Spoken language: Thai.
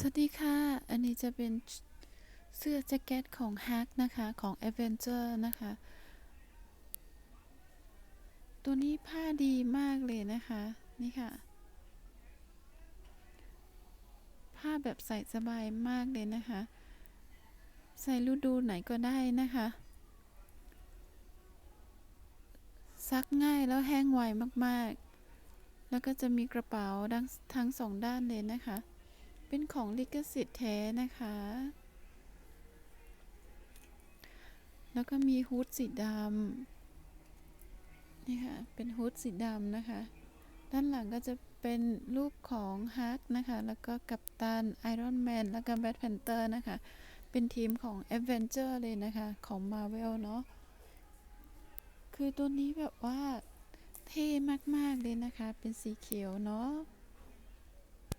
สวัสดีค่ะ อันนี้จะเป็นเสื้อแจ็คเก็ตของ Hack นะคะ ของ Avenger นะคะ ตัวนี้ผ้าดีมากเลยนะคะ นี่ค่ะ ผ้าแบบใส่สบายมากเลยนะคะ ใส่ฤดูไหนก็ได้นะคะ ซักง่ายแล้วแห้งไวมากๆ แล้วก็จะมีกระเป๋าทั้งทั้งสองด้านเลยนะคะ เป็นของลิขสิทธิ์แท้นะคะ แล้วก็มีฮูดสีดำนี่ค่ะ เป็นฮูดสีดำนะคะ ด้านหลังก็จะเป็นรูปของฮักนะคะ แล้วก็กัปตันไอรอนแมนแล้วก็แบทแพนเตอร์นะคะ เป็นทีมของ a อ v e n g e r เลยนะคะ ของ Marvel เนาะ คือตัวนี้แบบว่าเท่มาก ๆ เลยนะคะ เป็นสีเขียวเนาะ